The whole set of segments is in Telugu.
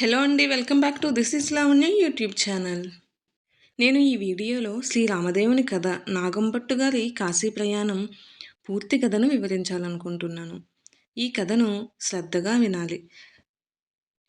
హలో అండి welcome back to this is Lavanya YouTube channel. నేను ఈ వీడియోలో శ్రీ రామదేవుని కథ నాగంపట్టు గారి కాశీ ప్రయాణం పూర్తి కథను వివరించాలనుకుంటున్నాను. ఈ కథను శ్రద్ధగా వినాలి.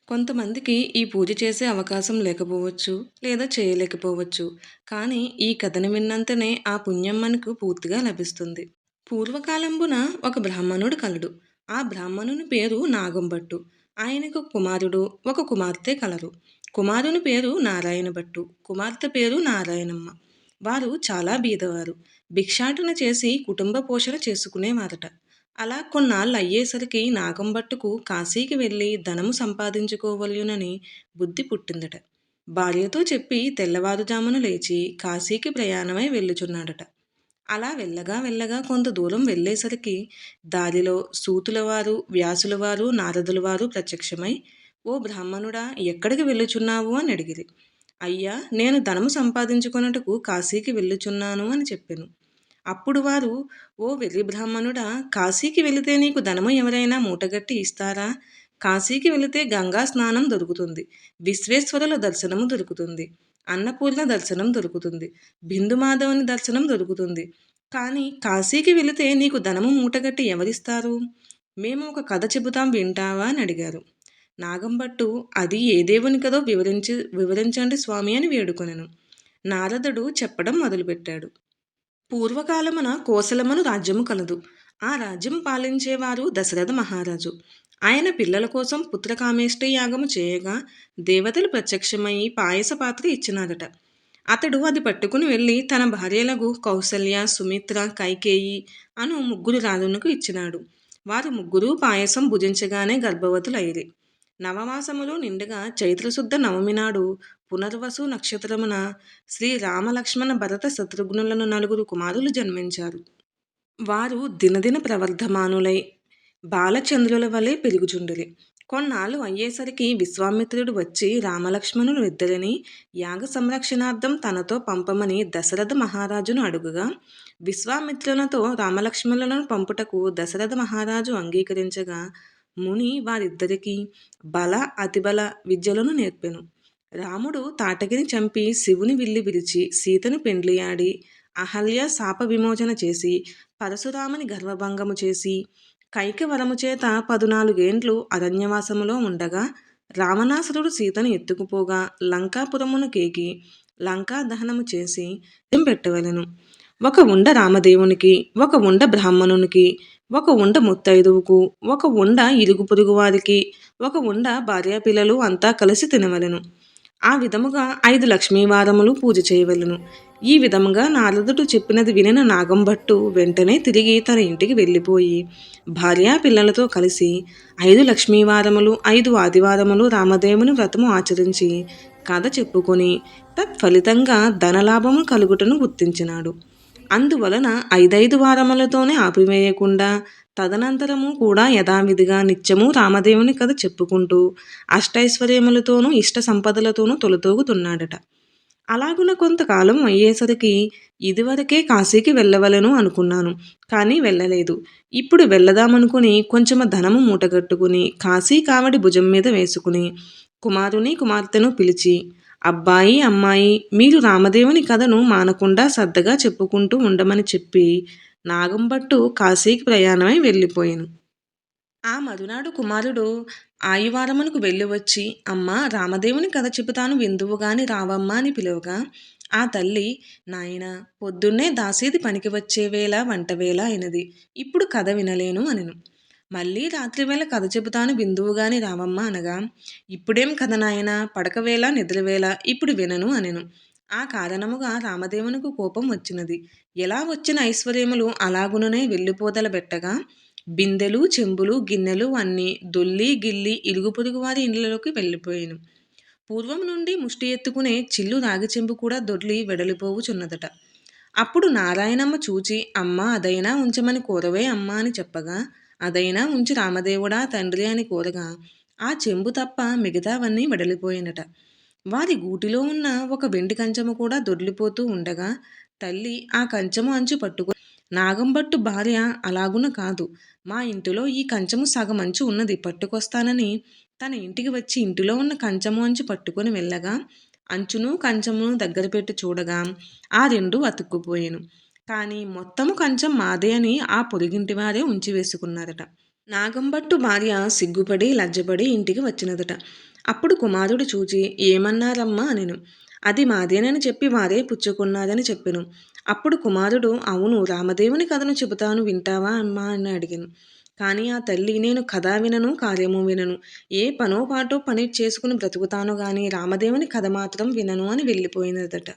కొంతమందికి ఈ పూజ చేసే అవకాశం లేకపోవచ్చు లేదా చేయలేకపోవచ్చు కానీ ఈ కథను విన్నంతనే ఆ పుణ్యం మనకు పూర్తిగా లభిస్తుంది. పూర్వకాలంబున ఒక బ్రాహ్మణుడు కలడు. ఆ బ్రాహ్మణుని పేరు నాగంభట్టు. ఆయనకు కుమారుడు ఒక కుమార్తె కలరు కుమారుని పేరు నారాయణ భట్టు కుమార్తె పేరు నారాయణమ్మ. వారు చాలా బీదవారు. భిక్షాటన చేసి కుటుంబ పోషణ చేసుకునేవారట అలా కొన్నాళ్ళు అయ్యేసరికి నాగంభట్టుకు కాశీకి వెళ్ళి ధనము సంపాదించుకోవలయునని బుద్ధి పుట్టిందట. భార్యతో చెప్పి తెల్లవారుజామున లేచి కాశీకి ప్రయాణమై వెళ్ళుచున్నాడట. అలా వెళ్ళగా వెళ్ళగా కొంత దూరం వెళ్ళేసరికి దారిలో సూతులవారు వ్యాసులవారు నారదులవారు ప్రత్యక్షమై ఓ బ్రాహ్మణుడా ఎక్కడికి వెళ్ళుచున్నావు? అని అడిగిరి. అయ్యా నేను ధనము సంపాదించుకున్నట్టుకు కాశీకి వెళ్ళుచున్నాను అని చెప్పాను. అప్పుడు వారు ఓ వెర్రి బ్రాహ్మణుడా కాశీకి వెళితే నీకు ధనము ఎవరైనా మూటగట్టి ఇస్తారా? కాశీకి వెళితే గంగా స్నానం దొరుకుతుంది విశ్వేశ్వరుల దర్శనము దొరుకుతుంది. అన్నపూర్ణ దర్శనం దొరుకుతుంది. బిందుమాధవుని దర్శనం దొరుకుతుంది. కానీ కాశీకి వెళితే నీకు ధనము మూటగట్టి ఎవరిస్తారు? మేము ఒక కథ చెబుతాం వింటావా అని అడిగారు. నాగంబట్టు అది ఏ దేవుని కదో వివరించి వివరించండి స్వామి అని వేడుకొనెను. నారదుడు చెప్పడం మొదలుపెట్టాడు. పూర్వకాలమున కోసలమను రాజ్యము కలదు. ఆ రాజ్యం పాలించేవారు దశరథ మహారాజు. ఆయన పిల్లల కోసం పుత్రకామేష్టి యాగము చేయగా దేవతలు ప్రత్యక్షమయ్యి పాయస పాత్ర ఇచ్చినారట అతడు అది పట్టుకుని వెళ్ళి తన భార్యలకు కౌసల్య సుమిత్ర కైకేయి అను ముగ్గురు రాజునకు ఇచ్చినాడు. వారు ముగ్గురు పాయసం భుజించగానే గర్భవతులయ్యి నవమాసములు నిండుగా చైత్రశుద్ధ నవమి నాడు పునర్వసు నక్షత్రమున శ్రీ రామలక్ష్మణ భరత శత్రుఘ్నులను నలుగురు కుమారులు జన్మించారు. వారు దినదిన ప్రవర్ధమానులై బాలచంద్రుల వలె పెరుగుచుండిరి కొన్నాళ్ళు అయ్యేసరికి విశ్వామిత్రుడు వచ్చి రామలక్ష్మణులు ఇద్దరిని యాగ సంరక్షణార్థం తనతో పంపమని దశరథ మహారాజును అడుగుగా విశ్వామిత్రులతో రామలక్ష్మణులను పంపుటకు దశరథ మహారాజు అంగీకరించగా ముని వారిద్దరికీ బల అతిబల విద్యలను నేర్పెను. రాముడు తాటగిని చంపి శివుని విల్లి విరిచి సీతను పెండ్లియాడి అహల్య శాప విమోచన చేసి పరశురాముని గర్వభంగము చేసి కైకవరము చేత పదునాలుగేండ్లు అరణ్యవాసములో ఉండగా రావణాసురుడు సీతను ఎత్తుకుపోగా లంకాపురమును కేకి లంకా దహనము చేసి పెట్టవలను ఒక ఉండ రామదేవునికి ఒక ఉండ బ్రాహ్మణునికి ఒక ఉండ ముత్తైదువుకు ఒక ఉండ ఇరుగు పొరుగు వారికి ఒక ఉండ భార్యాపిల్లలు అంతా కలిసి తినవలను. ఆ విధముగా ఐదు లక్ష్మీవారములు పూజ చేయవలను. ఈ విధముగా నారదుడు చెప్పినది వినిన నాగంభట్టు వెంటనే తిరిగి తన ఇంటికి వెళ్ళిపోయి భార్యా పిల్లలతో కలిసి ఐదు లక్ష్మీవారములు ఐదు ఆదివారములు రామదేవుని వ్రతము ఆచరించి కథ చెప్పుకొని తత్ఫలితంగా ధనలాభము కలుగుటను గుర్తించినాడు. అందువలన ఐదైదు వారములతోనే ఆపివేయకుండా తదనంతరము కూడా యథావిధిగా నిత్యము రామదేవుని కథ చెప్పుకుంటూ అష్టైశ్వర్యములతోనూ ఇష్ట సంపదలతోనూ తొలతూగుతున్నాడట. అలాగున కొంతకాలం అయ్యేసరికి ఇదివరకే కాశీకి వెళ్ళవలను అనుకున్నాను కానీ వెళ్ళలేదు. ఇప్పుడు వెళ్ళదామనుకుని కొంచెం ధనము మూటగట్టుకుని కాశీ కావడి భుజం మీద వేసుకుని కుమారుని కుమార్తెను పిలిచి అబ్బాయి అమ్మాయి మీరు రామదేవుని కథను మానకుండా సర్దగా చెప్పుకుంటూ ఉండమని చెప్పి నాగంబట్టు కాశీకి ప్రయాణమై వెళ్ళిపోయాను. ఆ మరునాడు కుమారుడు ఆయువారమునకు వెళ్ళి వచ్చి అమ్మ రామదేవుని కథ చెబుతాను విందువు గాని రావమ్మా అని పిలువగా ఆ తల్లి నాయన పొద్దున్నే దాసీది పనికి వచ్చేవేళ వంటవేళ అయినది. ఇప్పుడు కథ వినలేను అనిను. మళ్ళీ రాత్రివేళ కథ చెబుతాను బిందువుగాని రావమ్మ అనగా ఇప్పుడేం కథ నాయన? పడకవేళ నిద్రవేళ ఇప్పుడు వినను అనెను. ఆ కారణముగా రామదేవునికి కోపం వచ్చినది. ఎలా వచ్చిన ఐశ్వర్యములు అలాగుననే వెళ్ళిపోదలబెట్టగా బిందెలు చెంబులు గిన్నెలు అన్నీ దొల్లి గిల్లి ఇరుగు పొరుగు వారి ఇండ్లలోకి వెళ్ళిపోయాను. పూర్వం నుండి ముష్టి ఎత్తుకునే చిల్లు రాగి చెంబు కూడా దొడ్లి వెడలిపోవుచున్నదట. అప్పుడు నారాయణమ్మ చూచి అమ్మ అదైనా ఉంచమని కోరవే అమ్మ అని చెప్పగా అదైనా ఉంచి రామదేవుడా తండ్రి అని కోరగా ఆ చెంబు తప్ప మిగతావన్నీ వెడలిపోయినట. వారి గూటిలో ఉన్న ఒక వెండి కంచము కూడా దొర్లిపోతూ ఉండగా తల్లి ఆ కంచము అంచు పట్టుకు. నాగంబట్టు భార్య అలాగున కాదు. మా ఇంటిలో ఈ కంచము సగం అంచు ఉన్నది. పట్టుకొస్తానని తన ఇంటికి వచ్చి ఇంటిలో ఉన్న కంచము అంచు పట్టుకొని వెళ్ళగా అంచును కంచమును దగ్గర పెట్టి చూడగా ఆ రెండు అతుక్కుపోయాను. కానీ మొత్తము కంచం మాదే అని ఆ పొరుగింటి వారే ఉంచి వేసుకున్నారట నాగంబట్టు భార్య సిగ్గుపడి లజ్జపడి ఇంటికి వచ్చినదట. అప్పుడు కుమారుడు చూచి ఏమన్నారమ్మా? అనెను. అది మాదేనని చెప్పి వారే పుచ్చుకున్నారని చెప్పెను. అప్పుడు కుమారుడు అవును రామదేవుని కథను చెబుతాను వింటావా అమ్మా? అని అడిగాను. కానీ ఆ తల్లి నేను కథ వినను కార్యము వినను. ఏ పనో పాటో పని చేసుకుని బ్రతుకుతాను కానీ రామదేవుని కథ మాత్రం వినను అని వెళ్ళిపోయినదట.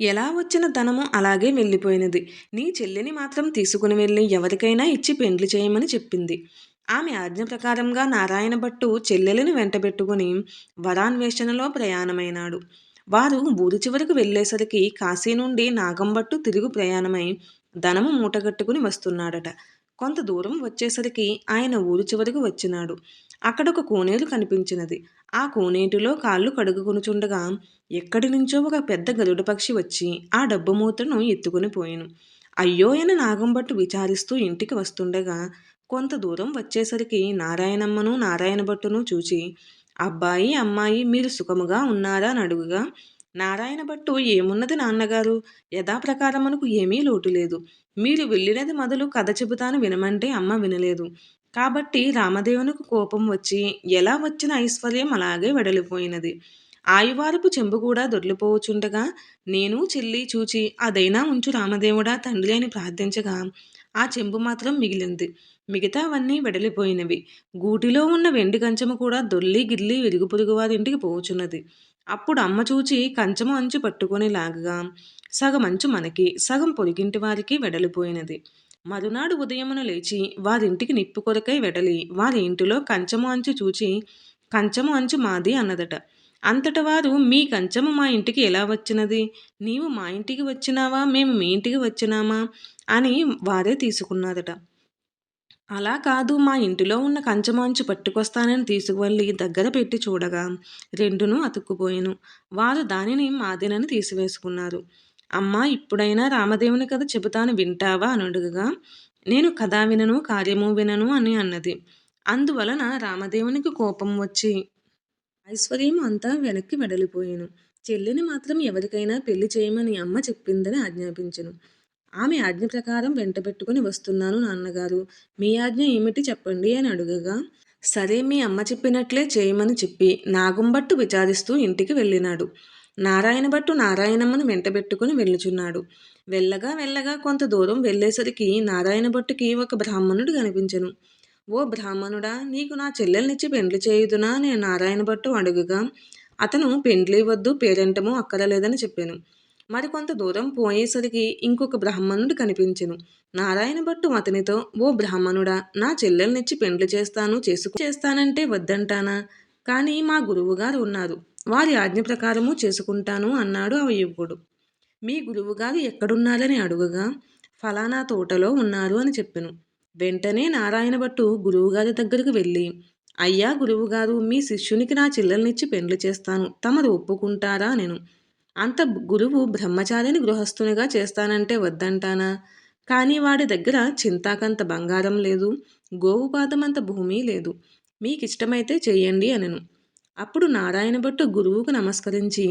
ఎలా వచ్చిన ధనము అలాగే వెళ్ళిపోయినది. నీ చెల్లిని మాత్రం తీసుకుని వెళ్ళి ఎవరికైనా ఇచ్చి పెండ్లి చేయమని చెప్పింది. ఆమె ఆజ్ఞ ప్రకారంగా నారాయణ భట్టు చెల్లెలను వెంటబెట్టుకుని వరాన్వేషణలో ప్రయాణమైనాడు. వారు ఊరి చివరకు వెళ్ళేసరికి కాశీ నుండి నాగంబట్టు తిరుగు ప్రయాణమై ధనము మూటగట్టుకుని వస్తున్నాడట. కొంత దూరం వచ్చేసరికి ఆయన ఊరు చివరకు వచ్చినాడు. అక్కడ ఒక కోనేరు కనిపించినది. ఆ కోనేటిలో కాళ్ళు కడుగుకొనుచుండగా ఎక్కడి నుంచో ఒక పెద్ద గరుడ పక్షి వచ్చి ఆ డబ్బు మూతను ఎత్తుకుని పోయాను. అయ్యో అని నాగంబట్టు విచారిస్తూ ఇంటికి వస్తుండగా కొంత దూరం వచ్చేసరికి నారాయణమ్మను నారాయణ భట్టును చూచి అబ్బాయి అమ్మాయి మీరు సుఖముగా ఉన్నారా? అని అడుగుగా నారాయణ భట్టు ఏమున్నది నాన్నగారు? యథాప్రకారమునకు ఏమీ లోటు లేదు. మీరు వెళ్ళినది మొదలు కథ చెబుతాను వినమంటే అమ్మ వినలేదు. కాబట్టి రామదేవునికి కోపం వచ్చి ఎలా వచ్చిన ఐశ్వర్యం అలాగే వెడలిపోయినది. ఆయువారపు చెంబు కూడా దొర్లిపోవచ్చుండగా నేను చెల్లి చూచి అదైనా ఉంచు రామదేవుడా తండ్రి అని ప్రార్థించగా ఆ చెంబు మాత్రం మిగిలింది. మిగతావన్నీ వెడలిపోయినవి. గూటిలో ఉన్న వెండి కంచము కూడా దొల్లి గిల్లి విరుగు పొరుగు వారింటికి పోచున్నది. అప్పుడు అమ్మ చూచి కంచము అంచు పట్టుకొని లాగగా సగం అంచు మనకి సగం పొరిగింటి వారికి వెడలిపోయినది. మరునాడు ఉదయమున లేచి వారింటికి నిప్పు కొరకై వెడలి వారి ఇంటిలో కంచము అంచు చూచి కంచము అంచు మాది అన్నదట. అంతట వారు మీ కంచము మా ఇంటికి ఎలా వచ్చినది? నీవు మా ఇంటికి వచ్చినావా? మేము మీ ఇంటికి వచ్చినామా? అని వారే తీసుకున్నారట. అలా కాదు మా ఇంటిలో ఉన్న కంచమాంచు పట్టుకొస్తానని తీసుకువెళ్ళి దగ్గర పెట్టి చూడగా రెండును అతుక్కుపోయాను. వారు దానిని మాదినని తీసివేసుకున్నారు. అమ్మ ఇప్పుడైనా రామదేవుని కథ చెబుతాను వింటావా? అని అడుగగా నేను కథ వినను కార్యము వినను అని అన్నది. అందువలన రామదేవునికి కోపం వచ్చి ఐశ్వర్యం అంతా వెనక్కి వెడలిపోయాను చెల్లిని మాత్రం ఎవరికైనా పెళ్ళి చేయమని అమ్మ చెప్పిందని ఆజ్ఞాపించను. ఆమె ఆజ్ఞ ప్రకారం వెంటబెట్టుకుని వస్తున్నాను నాన్నగారు. మీ ఆజ్ఞ ఏమిటి చెప్పండి అని అడుగగా సరే మీ అమ్మ చెప్పినట్లే చేయమని చెప్పి నాగుంబట్టు విచారిస్తూ ఇంటికి వెళ్ళినాడు. నారాయణ భట్టు నారాయణమ్మను వెంటబెట్టుకుని వెళ్ళుచున్నాడు. వెళ్ళగా వెళ్ళగా కొంత దూరం వెళ్ళేసరికి నారాయణ భట్టుకి ఒక బ్రాహ్మణుడు కనిపించను. ఓ బ్రాహ్మణుడా నీకు నా చెల్లెల్నిచ్చి పెండ్లి చేయుదునా? నేను నారాయణ భట్టు అడుగుగా. అతను పెండ్లి వద్దు పేరెంటము అక్కరలేదని చెప్పాను. మరికొంత దూరం పోయేసరికి ఇంకొక బ్రాహ్మణుడు కనిపించెను. నారాయణ భట్టు అతనితో ఓ బ్రాహ్మణుడా నా చెల్లెల్నిచ్చి పెండ్లి చేస్తాను చేసుకు చేస్తానంటే వద్దంటానా? కానీ మా గురువుగారు ఉన్నారు. వారి ఆజ్ఞ ప్రకారము చేసుకుంటాను అన్నాడు ఆ యువకుడు మీ గురువుగారు ఎక్కడున్నారని అడుగగా ఫలానా తోటలో ఉన్నారు అని చెప్పెను. వెంటనే నారాయణ భట్టు గురువుగారి దగ్గరకు వెళ్ళి అయ్యా గురువుగారు మీ శిష్యునికి నా చిల్లల్నిచ్చి పెండ్లి చేస్తాను. తమరు ఒప్పుకుంటారా నేను? అంత గురువు బ్రహ్మచారిని గృహస్థునిగా చేస్తానంటే వద్దంటానా? కానీ వాడి దగ్గర చింతాకంత బంగారం లేదు గోవుపాదమంత భూమి లేదు. మీకు ఇష్టమైతే చెయ్యండి అనను. అప్పుడు నారాయణ భట్టు గురువుకు నమస్కరించి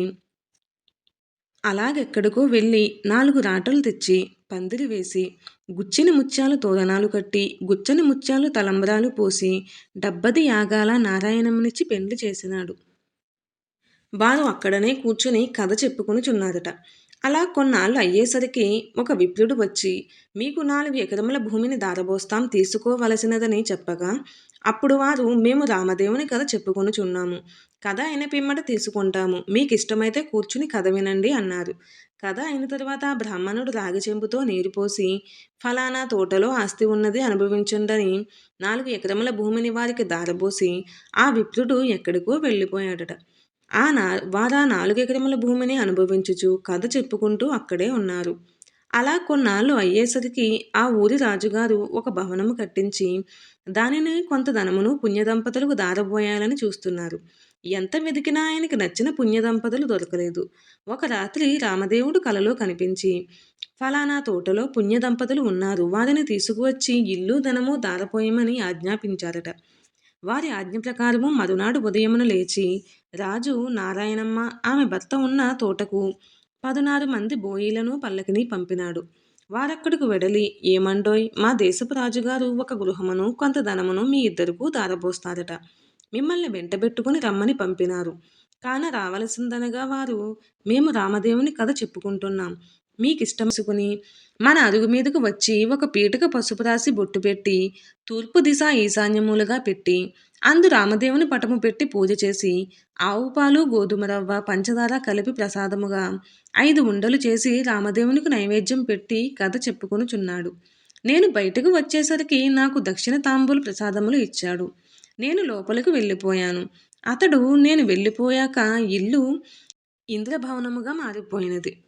అలాగెక్కడికో వెళ్ళి నాలుగు రాటలు తెచ్చి పందిరి వేసి గుచ్చిన ముత్యాలు తోరణాలు కట్టి గుచ్చని ముత్యాలు తలంబరాలు పోసి డబ్బది యాగాల నారాయణమునిచ్చి పెండ్లి చేసినాడు. వారు అక్కడనే కూర్చుని కథ చెప్పుకొనుచున్నారట. అలా కొన్నాళ్ళు అయ్యేసరికి ఒక విప్రుడు వచ్చి మీకు నాలుగు ఎకరముల భూమిని దారబోస్తాం తీసుకోవలసినదని చెప్పగా అప్పుడు వారు మేము రామదేవుని కథ చెప్పుకొనుచున్నాము. కథ అయిన పిమ్మట తీసుకుంటాము. మీకు ఇష్టమైతే కూర్చుని కథ వినండి అన్నారు. కథ అయిన తర్వాత బ్రాహ్మణుడు రాగి చెంపుతో నీరు పోసి ఫలానా తోటలో ఆస్తి ఉన్నది అనుభవించండని నాలుగు ఎకరముల భూమిని వారికి దారబోసి ఆ విప్రుడు ఎక్కడికో వెళ్ళిపోయాడట. ఆ నా వారా నాలుగెకరముల భూమిని అనుభవించుచు కథ చెప్పుకుంటూ అక్కడే ఉన్నారు. అలా కొన్నాళ్ళు అయ్యేసరికి ఆ ఊరి రాజుగారు ఒక భవనము కట్టించి దానిని కొంత ధనమును పుణ్యదంపతులకు దారబోయాలని చూస్తున్నారు. ఎంత వెతికినా ఆయనకి నచ్చిన పుణ్యదంపతులు దొరకలేదు. ఒక రాత్రి రామదేవుడు కలలో కనిపించి ఫలానా తోటలో పుణ్యదంపతులు ఉన్నారు. వారిని తీసుకువచ్చి ఇల్లు ధనము దారపోయమని ఆజ్ఞాపించారట. వారి ఆజ్ఞ ప్రకారము మరునాడు ఉదయమున లేచి రాజు నారాయణమ్మ ఆమె భర్త ఉన్న తోటకు పదునారు మంది బోయిలను పల్లకిని పంపినాడు. వారక్కడికి వెడలి ఏమండోయ్ మా దేశపు రాజుగారు ఒక గృహమును కొంత ధనమును మీ ఇద్దరుకు దారబోస్తారట. మిమ్మల్ని వెంటబెట్టుకుని రమ్మని పంపినారు. కాన రావలసిందనగా వారు మేము రామదేవుని కథ చెప్పుకుంటున్నాం. మీకు ఇష్టమసుకుని మన అరుగు మీదకు వచ్చి ఒక పీటకు పసుపు రాసి బొట్టు పెట్టి తూర్పు దిశ ఈశాన్యములుగా పెట్టి అందు రామదేవుని పటము పెట్టి పూజ చేసి ఆవు పాలు గోధుమ రవ్వ పంచదార కలిపి ప్రసాదముగా ఐదు ఉండలు చేసి రామదేవునికి నైవేద్యం పెట్టి కథ చెప్పుకొనుచున్నాడు. నేను బయటకు వచ్చేసరికి నాకు దక్షిణ తాంబూలు ప్రసాదములు ఇచ్చాడు. నేను లోపలికి వెళ్ళిపోయాను. అతడు నేను వెళ్ళిపోయాక ఇల్లు ఇంద్రభవనముగా మారిపోయినది.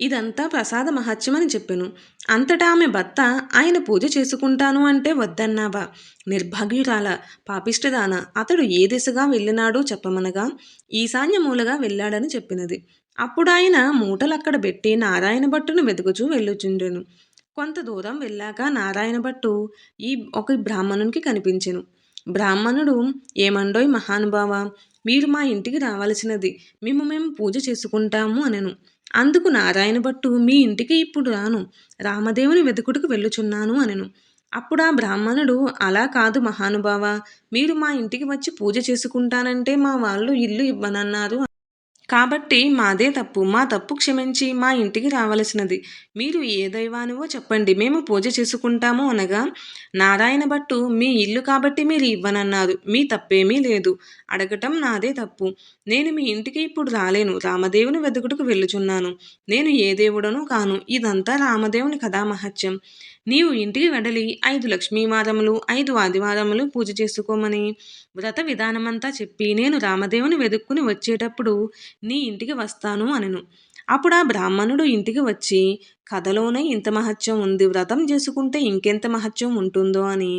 ఇదంతా ప్రసాద మహత్యమని చెప్పెను. అంతటా ఆమె భర్త ఆయన పూజ చేసుకుంటాను అంటే వద్దన్నావా? నిర్భాగ్యురాల పాపిష్టదాన అతడు ఏ దిశగా వెళ్ళినాడో చెప్పమనగా ఈశాన్య మూలగా వెళ్ళాడని చెప్పినది. అప్పుడు ఆయన మూటలక్కడ పెట్టి నారాయణ భట్టును వెతుకుచూ వెళ్ళుచుండెను. కొంత దూరం వెళ్ళాక నారాయణ భట్టు ఈ ఒక బ్రాహ్మణునికి కనిపించెను. బ్రాహ్మణుడు ఏమండోయ్ మహానుభావ మీరు మా ఇంటికి రావాల్సినది మేము మేము పూజ చేసుకుంటాము అనెను. అందుకు నారాయణ భట్టు మీ ఇంటికి ఇప్పుడు రాను. రామదేవుని వెతుకుడికి వెళ్ళుచున్నాను అనెను. అప్పుడు ఆ బ్రాహ్మణుడు అలా కాదు మహానుభావ. మీరు మా ఇంటికి వచ్చి పూజ చేసుకుంటానంటే మా వాళ్ళు ఇల్లు ఇవ్వనన్నారు కాబట్టి మాదే తప్పు మా తప్పు క్షమించి మా ఇంటికి రావలసినది. మీరు ఏ దైవానివో చెప్పండి మేము పూజ చేసుకుంటాము అనగా నారాయణ భట్టు మీ ఇల్లు కాబట్టి మీరు ఇవ్వనన్నారు మీ తప్పేమీ లేదు అడగటం నాదే తప్పు. నేను మీ ఇంటికి ఇప్పుడు రాలేను రామదేవుని వెతుకుటకు వెళ్ళుచున్నాను. నేను ఏ దేవుడను కాను ఇదంతా రామదేవుని కథామహత్యం. నీవు ఇంటికి వెడలి. ఐదు లక్ష్మీవాదములు ఐదు ఆదివారములు పూజ చేసుకోమని. వ్రత విధానమంతా చెప్పి నేను రామదేవుని వెతుక్కుని వచ్చేటప్పుడు నీ ఇంటికి వస్తాను అనెను. అప్పుడు ఆ బ్రాహ్మణుడు ఇంటికి వచ్చి కథలోనే ఇంత మహత్యం ఉంది. వ్రతం చేసుకుంటే ఇంకెంత మహత్యం ఉంటుందో అని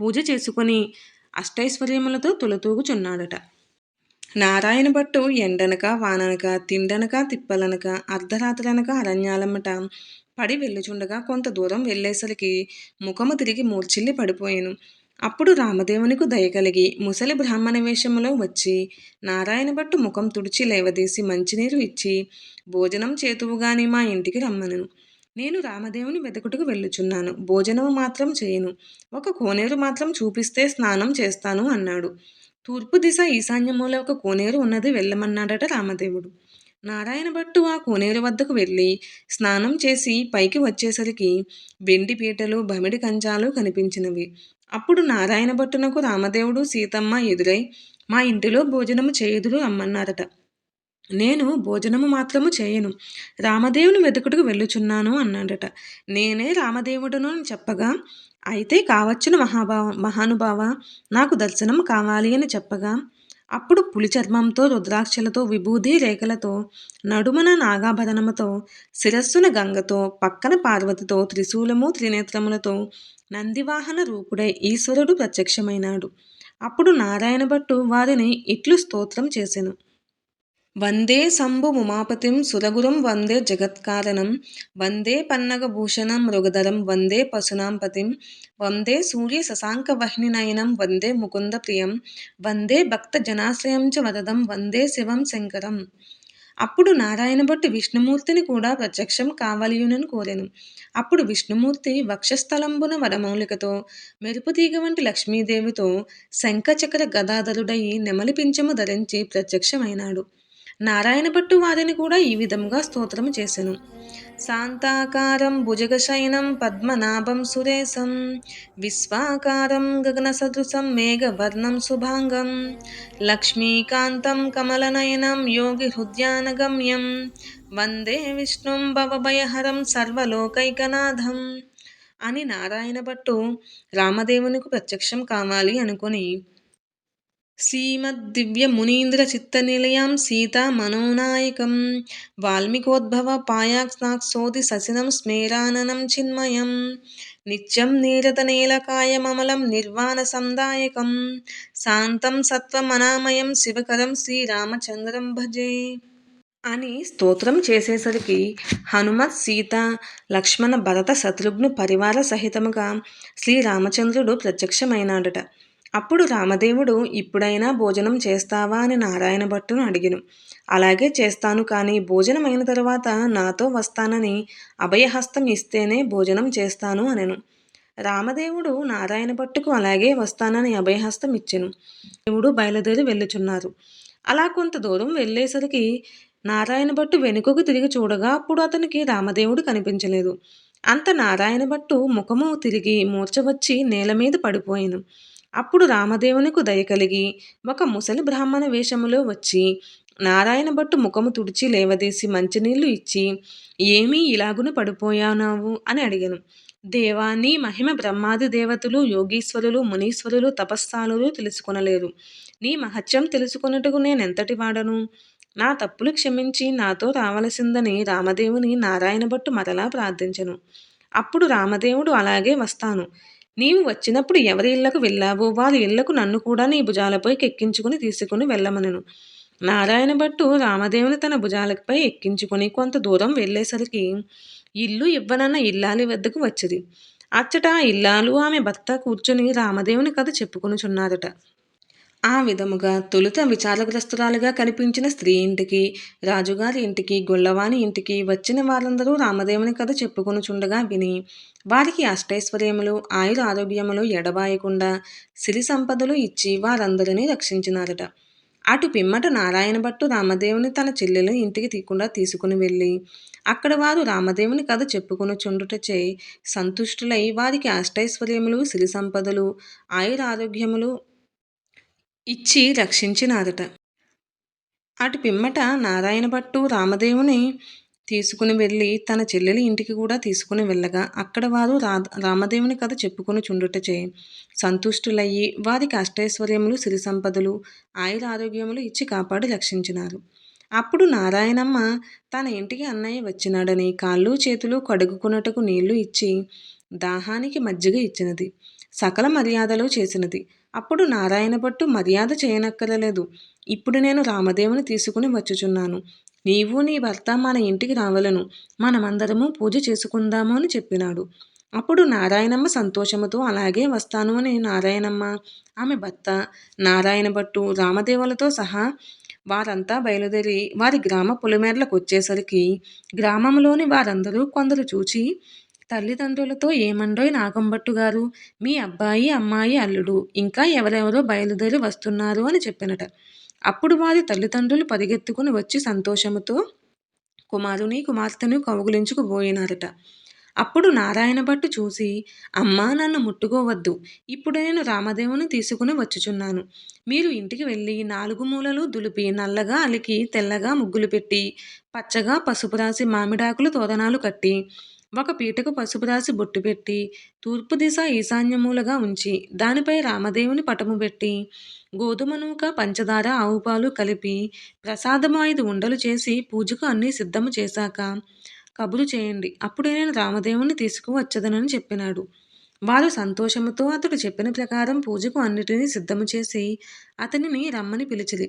పూజ చేసుకుని అష్టైశ్వర్యములతో తులతూగుచున్నాడట. నారాయణ భట్టు ఎండనక వాననక తిండనక తిప్పలనక అర్ధరాత్రనక అరణ్యాలమ్మట పడి వెళ్ళుచుండగా కొంత దూరం వెళ్ళేసరికి ముఖము తిరిగి మూర్చిల్లి పడిపోయాను. అప్పుడు రామదేవునికి దయ కలిగి ముసలి బ్రాహ్మణ వేషములో వచ్చి నారాయణ భట్టు ముఖం తుడిచి లేవదీసి మంచినీరు ఇచ్చి భోజనం చేతువుగాని మా ఇంటికి రమ్మనను. నేను రామదేవుని వెతకుటకు వెళ్ళుచున్నాను. భోజనము మాత్రం చేయను. ఒక కోనేరు మాత్రం చూపిస్తే స్నానం చేస్తాను అన్నాడు. తూర్పు దిశ ఈశాన్యములో ఒక కోనేరు ఉన్నది వెళ్ళమన్నాడట రామదేవుడు. నారాయణ భట్టు ఆ కోనేరు వద్దకు వెళ్ళి స్నానం చేసి పైకి వచ్చేసరికి వెండి పీటలు బమిడి కంచాలు కనిపించినవి. అప్పుడు నారాయణ భట్టునకు రామదేవుడు సీతమ్మ ఎదురై మా ఇంటిలో భోజనము చేయుదురు అమ్మన్నారట. నేను భోజనము మాత్రము చేయను. రామదేవుని వెతుకుడుకు వెళ్ళుచున్నాను అన్నాడట. నేనే రామదేవుడును అని చెప్పగా అయితే కావచ్చును మహాభావ మహానుభావ నాకు దర్శనం కావాలి అని చెప్పగా అప్పుడు పులి చర్మంతో రుద్రాక్షలతో విభూది రేఖలతో నడుమన నాగాభరణముతో శిరస్సున గంగతో పక్కన పార్వతితో త్రిశూలము త్రినేత్రములతో నందివాహన రూపుడై ఈశ్వరుడు ప్రత్యక్షమైనాడు. అప్పుడు నారాయణ భట్టు వారిని ఇట్లు స్తోత్రం చేసెను. వందే శంభు ఉమాపతిం సురగురం వందే జగత్కారణం వందే పన్నగభూషణం మృగధరం వందే పశునాంపతిం వందే సూర్య శశాంకవహ్నినయనం వందే ముకుంద ప్రియం వందే భక్త జనాశ్రయం చ వరదం వందే శివం శంకరం. అప్పుడు నారాయణభట్టు విష్ణుమూర్తిని కూడా ప్రత్యక్షం కావలియునని కోరెను. అప్పుడు విష్ణుమూర్తి వక్షస్థలంబున వరమౌలికతో మెరుపుతీగ వంటి లక్ష్మీదేవితో శంఖచక్ర గదాధరుడయి నెమలి పింఛము ధరించి ప్రత్యక్షమైనాడు. నారాయణ భట్టు వారిని కూడా ఈ విధముగా స్తోత్రం చేశాను శాంతాకారం భుజగశయనం పద్మనాభం సురేశం విశ్వాకారం గగన సదృశం మేఘవర్ణం శుభాంగం లక్ష్మీకాంతం కమలనయనం యోగి హృద్యానగమ్యం వందే విష్ణుం భవభయహరం సర్వలోకైకనాథం అని నారాయణ భట్టు రామదేవునికి ప్రత్యక్షం కావాలి అనుకుని శ్రీమద్ దివ్య మునీంద్ర చిత్త నిలయం సీత మనోనాయకం శ్రీమద్దివ్యమునీంద్రచిత్తనిలయం సీతామనోనాయకం సోది ససినం స్మేరాననం చిన్మయం నిత్యం నీరత నీలకాయమలం నిర్వాణ సందాయకం శాంతం సత్వమనామయం శివకరం శ్రీరామచంద్రం భజే అని స్తోత్రం చేసేసరికి హనుమత్ సీత లక్ష్మణ భరత శత్రుఘ్ను పరివార సహితముగా శ్రీరామచంద్రుడు ప్రత్యక్షమైనాడట. అప్పుడు రామదేవుడు ఇప్పుడైనా భోజనం చేస్తావా? అని నారాయణ భట్టును అడిగిను. అలాగే చేస్తాను కానీ భోజనం అయిన తరువాత నాతో వస్తానని అభయహస్తం ఇస్తేనే భోజనం చేస్తాను అనెను. రామదేవుడు నారాయణ భట్టుకు అలాగే వస్తానని అభయహస్తం ఇచ్చెను. దేవుడు బయలుదేరి వెళ్ళుచున్నారు. అలా కొంత దూరం వెళ్ళేసరికి నారాయణ భట్టు వెనుకకు తిరిగి చూడగా అప్పుడు అతనికి రామదేవుడు కనిపించలేదు. అంత నారాయణ భట్టు ముఖము తిరిగి మూర్చ వచ్చి నేల మీద పడిపోయాను. అప్పుడు రామదేవునికి దయ కలిగి ఒక ముసలి బ్రాహ్మణ వేషములో వచ్చి నారాయణ భట్టు ముఖము తుడిచి లేవదీసి మంచినీళ్ళు ఇచ్చి ఏమీ ఇలాగున పడిపోయానావు? అని అడిగాను. దేవాన్ని మహిమ బ్రహ్మాది దేవతలు యోగీశ్వరులు మునీశ్వరులు తపస్సాలులు తెలుసుకొనలేరు నీ మహత్యం తెలుసుకున్నట్టుకు నేనెంతటి వాడను? నా తప్పులు క్షమించి నాతో రావలసిందని రామదేవుని నారాయణ భట్టు మరలా ప్రార్థించను. అప్పుడు రామదేవుడు అలాగే వస్తాను. నీవు వచ్చినప్పుడు ఎవరి ఇళ్ళకు వెళ్ళావో వారి ఇళ్ళకు నన్ను కూడా నీ భుజాలపై ఎక్కించుకుని తీసుకుని వెళ్ళమనను. నారాయణ భట్టు రామదేవుని తన భుజాలపై ఎక్కించుకుని కొంత దూరం వెళ్ళేసరికి ఇల్లు ఇవ్వనన్న ఇల్లాలి వద్దకు వచ్చింది. అచ్చట ఇల్లాలు ఆమె భర్త కూర్చుని రామదేవుని కథ చెప్పుకునుచున్నారట. ఆ విధముగా తొలుత విచారగ్రస్తురాలుగా కనిపించిన స్త్రీ ఇంటికి రాజుగారి ఇంటికి గొల్లవాని ఇంటికి వచ్చిన వారందరూ రామదేవుని కథ చెప్పుకొనుచుండగా విని వారికి అష్టైశ్వర్యములు ఆయుర ఆరోగ్యములు ఎడబాయకుండా సిరి సంపదలు ఇచ్చి వారందరినీ రక్షించినారట. అటు పిమ్మట నారాయణ భట్టు రామదేవుని తన చెల్లెలు ఇంటికి తీకుండా తీసుకుని వెళ్ళి అక్కడ వారు రామదేవుని కథ చెప్పుకుని చుండుటచే సంతుష్టులై వారికి అష్టైశ్వర్యములు సిరి సంపదలు ఆయుర ఆరోగ్యములు ఇచ్చి రక్షించినారట అటు పిమ్మట నారాయణ భట్టు రామదేవుని తీసుకుని వెళ్ళి తన చెల్లెలి ఇంటికి కూడా తీసుకుని వెళ్ళగా అక్కడ వారు రా రామదేవుని కథ చెప్పుకొని చుండుటచే. సంతుష్టులయ్యి వారికి అష్టైశ్వర్యములు సిరి సంపదలు ఆయుర ఆరోగ్యములు ఇచ్చి కాపాడి రక్షించినారు. అప్పుడు నారాయణమ్మ తన ఇంటికి అన్నయ్య వచ్చినాడని కాళ్ళు చేతులు కడుగుకున్నటకు నీళ్ళు ఇచ్చి దాహానికి మజ్జిగ ఇచ్చినది. సకల మర్యాదలు చేసినది. అప్పుడు నారాయణ భట్టు మర్యాద చేయనక్కరలేదు. ఇప్పుడు నేను రామదేవుని తీసుకుని వచ్చుచున్నాను. నీవు నీ భర్త మన ఇంటికి రావలను. మనమందరము పూజ చేసుకుందాము అని చెప్పినాడు. అప్పుడు నారాయణమ్మ సంతోషముతో అలాగే వస్తాను అని నారాయణమ్మ. ఆమె భర్త నారాయణ భట్టు రామదేవులతో సహా వారంతా బయలుదేరి వారి గ్రామ పులిమేర్లకు వచ్చేసరికి గ్రామంలోని వారందరూ కొందరు చూచి తల్లిదండ్రులతో ఏమండోయ్ నాగంభట్టు గారు? మీ అబ్బాయి అమ్మాయి అల్లుడు ఇంకా ఎవరెవరో బయలుదేరి వస్తున్నారు అని చెప్పినట. అప్పుడు వారి తల్లిదండ్రులు పరిగెత్తుకుని వచ్చి సంతోషముతో కుమారుని కుమార్తెను కౌగులించుకుపోయినారట అప్పుడు నారాయణ భట్టు చూసి అమ్మా నన్ను ముట్టుకోవద్దు. ఇప్పుడు నేను రామదేవుని తీసుకుని వచ్చుచున్నాను. మీరు ఇంటికి వెళ్ళి నాలుగు మూలలు దులిపి నల్లగా అలికి తెల్లగా ముగ్గులు పెట్టి పచ్చగా పసుపు రాసి మామిడాకులు తోరణాలు కట్టి ఒక పీటకు పసుపు రాసి బొట్టు పెట్టి తూర్పు దిశ ఈశాన్యములుగా ఉంచి దానిపై రామదేవుని పటము పెట్టి గోధుమ నూక పంచదార ఆవుపాలు కలిపి ప్రసాదము ఐదు ఉండలు చేసి పూజకు అన్నీ సిద్ధము చేశాక కబురు చేయండి అప్పుడే నేను రామదేవుని తీసుకువచ్చదనని చెప్పినాడు. వారు సంతోషముతో అతడు చెప్పిన ప్రకారం పూజకు అన్నిటినీ సిద్ధము చేసి అతనిని రమ్మని పిలిచిరి.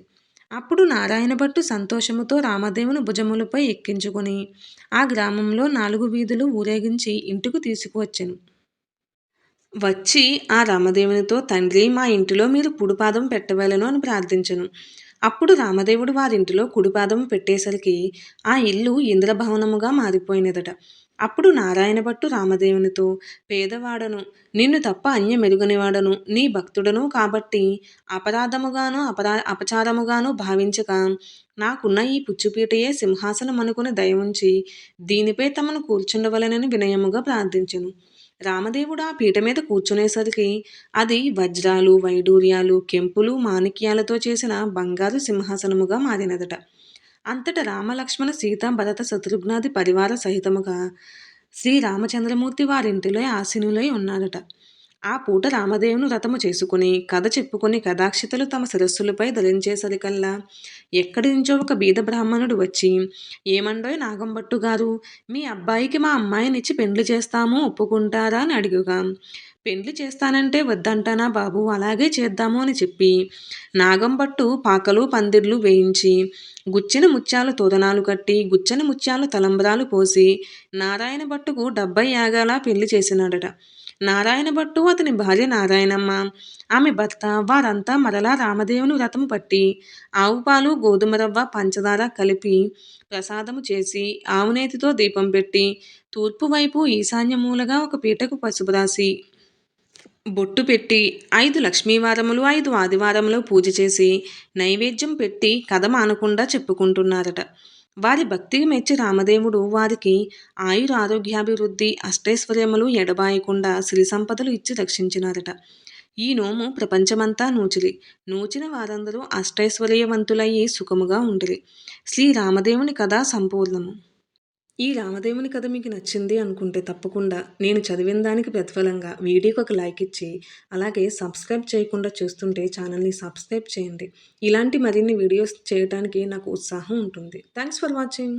అప్పుడు నారాయణ భట్టు సంతోషముతో రామదేవుని భుజములపై ఎక్కించుకొని ఆ గ్రామంలో నాలుగు వీధులు ఊరేగించి ఇంటికి తీసుకువచ్చెను. వచ్చి ఆ రామదేవునితో తండ్రి మా ఇంటిలో మీరు కుడిపాదం పెట్టవలను అని ప్రార్థించను. అప్పుడు రామదేవుడు వారింటిలో కుడిపాదం పెట్టేసరికి ఆ ఇల్లు ఇంద్రభవనముగా మారిపోయినదట. అప్పుడు నారాయణ భట్టు రామదేవునితో పేదవాడను నిన్ను తప్ప అన్య మెరుగనివాడను నీ భక్తుడను కాబట్టి అపరాధముగాను అపరా అపచారముగాను భావించక. నాకున్న ఈ పుచ్చుపీటయే సింహాసనం అనుకుని దయవుంచి దీనిపై తమను కూర్చుండవలనని వినయముగా ప్రార్థించను. రామదేవుడు ఆ పీట మీద కూర్చునేసరికి అది వజ్రాలు వైడూర్యాలు కెంపులు మాణిక్యాలతో చేసిన బంగారు సింహాసనముగా మారినదట. అంతట రామలక్ష్మణ సీత భరత శత్రుఘ్నాది పరివార సహితముగా శ్రీ రామచంద్రమూర్తి వారింటిలో ఆశీనులై ఉన్నారట. ఆ పూట రామదేవును రథము చేసుకుని కథ చెప్పుకుని కథాక్షితలు తమ శిరస్సులపై ధరించేసరికల్లా ఎక్కడి నుంచో ఒక బీద బ్రాహ్మణుడు వచ్చి ఏమండోయ్ నాగంబట్టు గారు మీ అబ్బాయికి మా అమ్మాయినిచ్చి పెండ్లి చేస్తాము ఒప్పుకుంటారా? అని అడిగుగా. పెండ్లి చేస్తానంటే వద్దంటానా బాబు? అలాగే చేద్దాము అని చెప్పి నాగంపట్టు పాకలు పందిర్లు వేయించి గుచ్చిన ముత్యాలు తోరణాలు కట్టి గుచ్చని ముత్యాలు తలంబరాలు పోసి నారాయణ భట్టుకు డెబ్బై యాగాలా పెళ్ళి చేసినాడట. నారాయణ భట్టు అతని భార్య నారాయణమ్మ. ఆమె భర్త వారంతా మరలా రామదేవుని వ్రతం పట్టి ఆవు పాలు గోధుమ రవ్వ పంచదార కలిపి ప్రసాదము చేసి ఆవునేతితో దీపం పెట్టి తూర్పు వైపు ఈశాన్యమూలగా ఒక పీటకు పసుపు రాసి బొట్టు పెట్టి ఐదు లక్ష్మీవారములు ఐదు ఆదివారములు పూజ చేసి నైవేద్యం పెట్టి కథ మానకుండా చెప్పుకుంటున్నారట. వారి భక్తికి మెచ్చి రామదేవుడు వారికి ఆయుర ఆరోగ్యాభివృద్ధి అష్టైశ్వర్యములు ఎడబాయకుండా సిరి సంపదలు ఇచ్చి రక్షించినారట. ఈ నోము ప్రపంచమంతా నూచిలి నూచిన వారందరూ అష్టైశ్వర్యవంతులయ్యి సుఖముగా ఉండిరి. శ్రీ రామదేవుని కథ సంపూర్ణము. ఈ రామదేవుని కథ మీకు నచ్చింది అనుకుంటే తప్పకుండా నేను చదివిన దానికి ప్రతిఫలంగా వీడియోకి ఒక లైక్ ఇచ్చి అలాగే సబ్స్క్రైబ్ చేయకుండా చూస్తుంటే ఛానల్ని సబ్స్క్రైబ్ చేయండి. ఇలాంటి మరిన్ని వీడియోస్ చేయడానికి నాకు ఉత్సాహం ఉంటుంది. Thanks for watching.